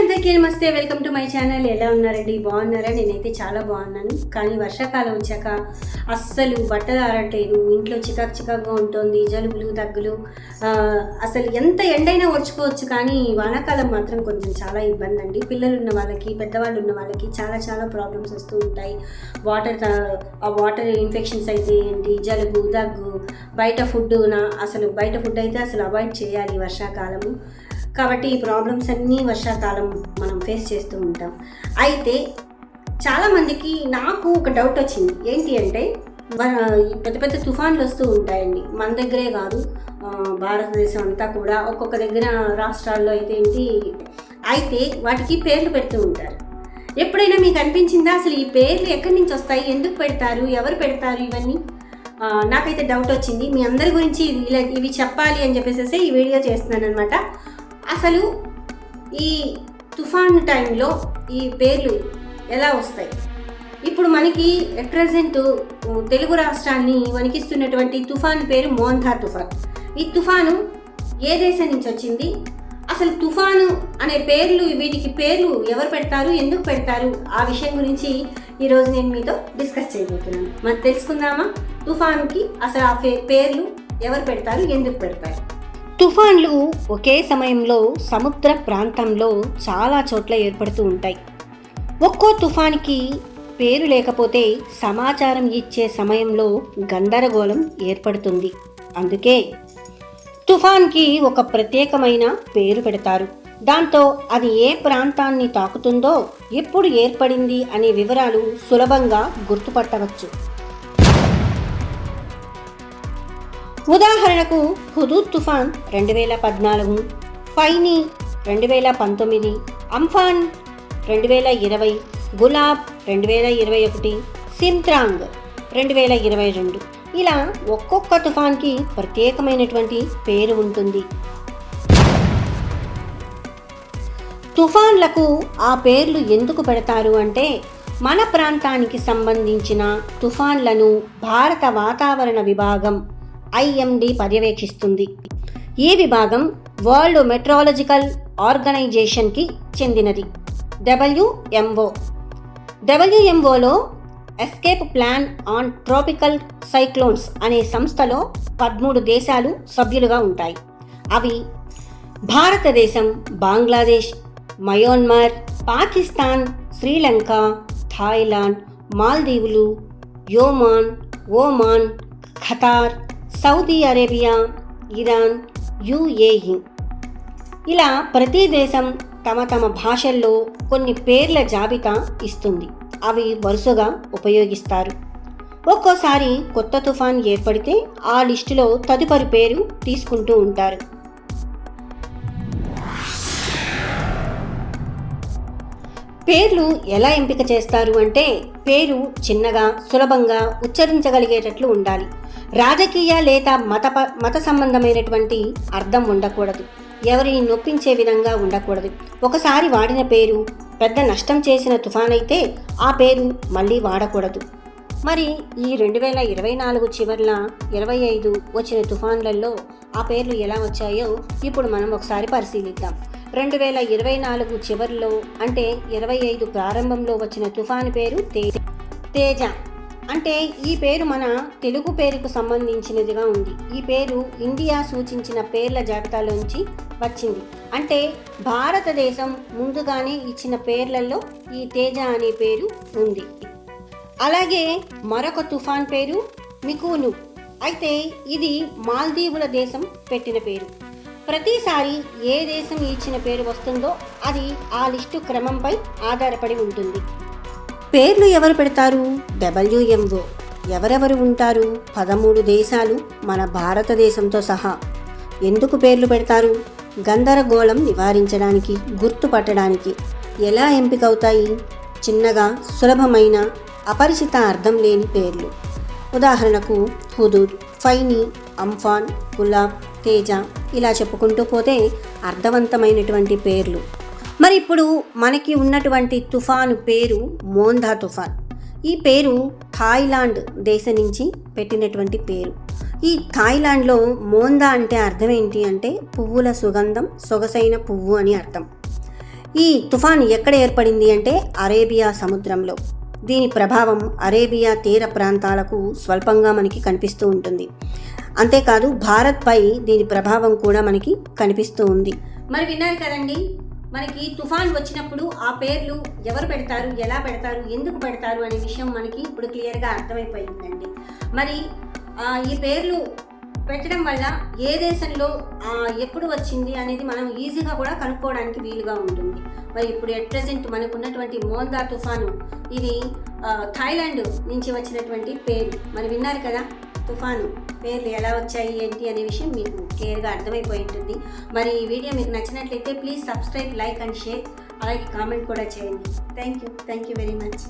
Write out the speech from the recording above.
అందరికీ నమస్తే welcome to my channel. ఎలా ఉన్నారండి? బాగున్నారా? నేనైతే చాలా బాగున్నాను. కానీ వర్షాకాలం వచ్చాక అస్సలు బట్టలు ఆరట్లేదు. ఇంట్లో చికాక్ చికాక్గా ఉంటుంది జలుబులు దగ్గులు. అసలు ఎంత ఎండైనా వచ్చుకోవచ్చు కానీ వానాకాలం మాత్రం కొంచెం చాలా ఇబ్బంది అండి పిల్లలు ఉన్న వాళ్ళకి పెద్దవాళ్ళు ఉన్న వాళ్ళకి చాలా చాలా ప్రాబ్లమ్స్ వస్తూ ఉంటాయి. వాటర్ ఆ వాటర్ ఇన్ఫెక్షన్స్ అయితే ఏంటి? జలుబు దగ్గు బయట ఫుడ్ నా అసలు బయట ఫుడ్ అయితే అసలు అవాయిడ్ చేయాలి వర్షాకాలము. కాబట్టి ఈ ప్రాబ్లమ్స్ అన్నీ వర్షాకాలం మనం ఫేస్ చేస్తూ ఉంటాం. అయితే చాలామందికి నాకు ఒక డౌట్ వచ్చింది. ఏంటి అంటే పెద్ద పెద్ద తుఫాన్లు వస్తూ ఉంటాయండి. మన దగ్గరే కాదు. భారతదేశం అంతా కూడా ఒక్కొక్క దగ్గర రాష్ట్రాల్లో అయితే ఏంటి అయితే వాటికి పేర్లు పెడుతూ ఉంటారు. ఎప్పుడైనా మీకు అనిపించిందా? అసలు ఈ పేర్లు ఎక్కడి నుంచి వస్తాయి? ఎందుకు పెడతారు? ఎవరు పెడతారు ఇవన్నీ? నాకైతే డౌట్ వచ్చింది. మీ అందరి గురించి ఇవి చెప్పాలి అని చెప్పేసి ఈ వీడియో చేస్తున్నాను అనమాట అసలు ఈ తుఫాన్ టైంలో ఈ పేర్లు ఎలా వస్తాయి? ఇప్పుడు మనకి ఎట్ ప్రజెంట్ తెలుగు రాష్ట్రాన్ని వణికిస్తున్నటువంటి తుఫాన్ పేరు మోంధా తుఫాన్. ఈ తుఫాను ఏ దేశం నుంచి వచ్చింది? అసలు తుఫాను అనే పేర్లు వీటికి పేర్లు ఎవరు పెడతారు? ఎందుకు పెడతారు? ఆ విషయం గురించి ఈరోజు నేను మీతో డిస్కస్ చేయబోతున్నాను. మరి తెలుసుకుందామా? తుఫాన్కి అసలు ఆ పే- పేర్లు ఎవరు పెడతారు? ఎందుకు పెడతారు? తుఫాన్లు ఒకే సమయంలో సముద్ర ప్రాంతంలో చాలా చోట్ల ఏర్పడుతూ ఉంటాయి. ఒక్కో తుఫాన్కి పేరు లేకపోతే సమాచారం ఇచ్చే సమయంలో గందరగోళం ఏర్పడుతుంది. అందుకే తుఫాన్కి ఒక ప్రత్యేకమైన పేరు పెడతారు. దాంతో అది ఏ ప్రాంతాన్ని తాకుతుందో ఎప్పుడు ఏర్పడింది అనే వివరాలు సులభంగా గుర్తుపట్టవచ్చు. ఉదాహరణకు హుదూద్ తుఫాన్ రెండు వేల పద్నాలుగు ఫైని రెండు వేల పంతొమ్మిది అంఫాన్ రెండు వేల ఇరవై గులాబ్ రెండు వేల ఇరవై ఒకటి సింత్రాంగ్ రెండు వేల ఇరవై రెండు. ఇలా ఒక్కొక్క తుఫాన్కి ప్రత్యేకమైనటువంటి పేరు ఉంటుంది. తుఫాన్లకు ఆ పేర్లు ఎందుకు పెడతారు అంటే మన ప్రాంతానికి సంబంధించిన తుఫాన్లను భారత వాతావరణ విభాగం ఐఎండి పర్యవేక్షిస్తుంది. ఈ విభాగం వరల్డ్ మెట్రాలజికల్ ఆర్గనైజేషన్కి చెందినది. WMO డబ్ల్యూఎంఓలో ESCAP plan on tropical cyclones అనే సంస్థలో పదమూడు దేశాలు సభ్యులుగా ఉంటాయి. అవి భారతదేశం Bangladesh Myanmar Pakistan Sri Lanka Thailand మాల్దీవులు Yemen Oman Qatar Saudi Arabia Iran UAE ఇలా ప్రతి దేశం తమ తమ భాషల్లో కొన్ని పేర్ల జాబితా ఇస్తుంది. అవి వరుసగా ఉపయోగిస్తారు. ఒక్కోసారి కొత్త తుఫాన్ ఏర్పడితే ఆ లిస్టులో తదుపరి పేరు తీసుకుంటూ ఉంటారు. పేర్లు ఎలా ఎంపిక చేస్తారు అంటే పేరు చిన్నగా సులభంగా ఉచ్చరించగలిగేటట్లు ఉండాలి. రాజకీయ లేదా మత మత సంబంధమైనటువంటి అర్థం ఉండకూడదు. ఎవరిని నొప్పించే విధంగా ఉండకూడదు. ఒకసారి వాడిన పేరు పెద్ద నష్టం చేసిన తుఫాన్ అయితే ఆ పేరు మళ్ళీ వాడకూడదు. మరి ఈ రెండు వేల ఇరవై నాలుగు చివర్ల ఇరవై ఐదు వచ్చిన తుఫాన్లలో ఆ పేర్లు ఎలా వచ్చాయో ఇప్పుడు మనం ఒకసారి పరిశీలిద్దాం. రెండు వేల ఇరవై నాలుగు చివరిలో అంటే ఇరవై ఐదు ప్రారంభంలో వచ్చిన తుఫాను పేరు తేజ తేజ. అంటే ఈ పేరు మన తెలుగు పేరుకు సంబంధించినదిగా ఉంది. ఈ పేరు ఇండియా సూచించిన పేర్ల జాబితాలోంచి వచ్చింది. అంటే భారతదేశం ముందుగానే ఇచ్చిన పేర్లలో ఈ తేజ అనే పేరు ఉంది. అలాగే మరొక తుఫాన్ పేరు మికును. అయితే ఇది మాల్దీవుల దేశం పెట్టిన పేరు. ప్రతిసారి ఏ దేశం ఇచ్చిన పేరు వస్తుందో అది ఆ లిస్టు క్రమంపై ఆధారపడి ఉంటుంది. పేర్లు ఎవరు పెడతారు? డబ్ల్యూఎంఓ. ఎవరెవరు ఉంటారు? పదమూడు దేశాలు మన భారతదేశంతో సహా. ఎందుకు పేర్లు పెడతారు? గందరగోళం నివారించడానికి గుర్తుపట్టడానికి ఎలా ఎంపికవుతాయి? చిన్నగా సులభమైన అపరిచిత అర్థం లేని పేర్లు. ఉదాహరణకు Hudhud Phailin Amphan Gulab Tej ఇలా చెప్పుకుంటూ పోతే అర్థవంతమైనటువంటి పేర్లు. మరి ఇప్పుడు మనకి ఉన్నటువంటి తుఫాను పేరు మోందా తుఫాన్. ఈ పేరు థాయిలాండ్ దేశం నుంచి పెట్టినటువంటి పేరు. ఈ థాయిలాండ్లో మోందా అంటే అర్థం ఏంటి అంటే పువ్వుల సుగంధం సొగసైన పువ్వు అని అర్థం. ఈ తుఫాన్ ఎక్కడ ఏర్పడింది అంటే అరేబియా సముద్రంలో. దీని ప్రభావం అరేబియా తీర ప్రాంతాలకు స్వల్పంగా మనకి కనిపిస్తూ ఉంటుంది. అంతేకాదు భారత్పై దీని ప్రభావం కూడా మనకి కనిపిస్తూ ఉంది. మరి విన్నారు కదండి మనకి తుఫాన్ వచ్చినప్పుడు ఆ పేర్లు ఎవరు పెడతారు ఎలా పెడతారు ఎందుకు పెడతారు అనే విషయం మనకి ఇప్పుడు క్లియర్గా అర్థమైపోయిందండి. మరి ఈ పేర్లు పెట్టడం వల్ల ఏ దేశంలో ఎప్పుడు వచ్చింది అనేది మనం ఈజీగా కూడా కనుక్కోవడానికి వీలుగా ఉంటుంది. మరి ఇప్పుడు ఎట్ ప్రజెంట్ మనకు ఉన్నటువంటి మోందా తుఫాను ఇది థాయిలాండ్ నుంచి వచ్చినటువంటి పేరు. మరి విన్నారు కదా తుఫాను పేర్లు ఎలా వచ్చాయి ఏంటి అనే విషయం మీకు క్లియర్గా అర్థమైపోయి ఉంటుంది. మరి ఈ వీడియో మీకు నచ్చినట్లయితే please subscribe like and share. అలాగే కామెంట్ కూడా చేయండి. Thank you. Thank you very much.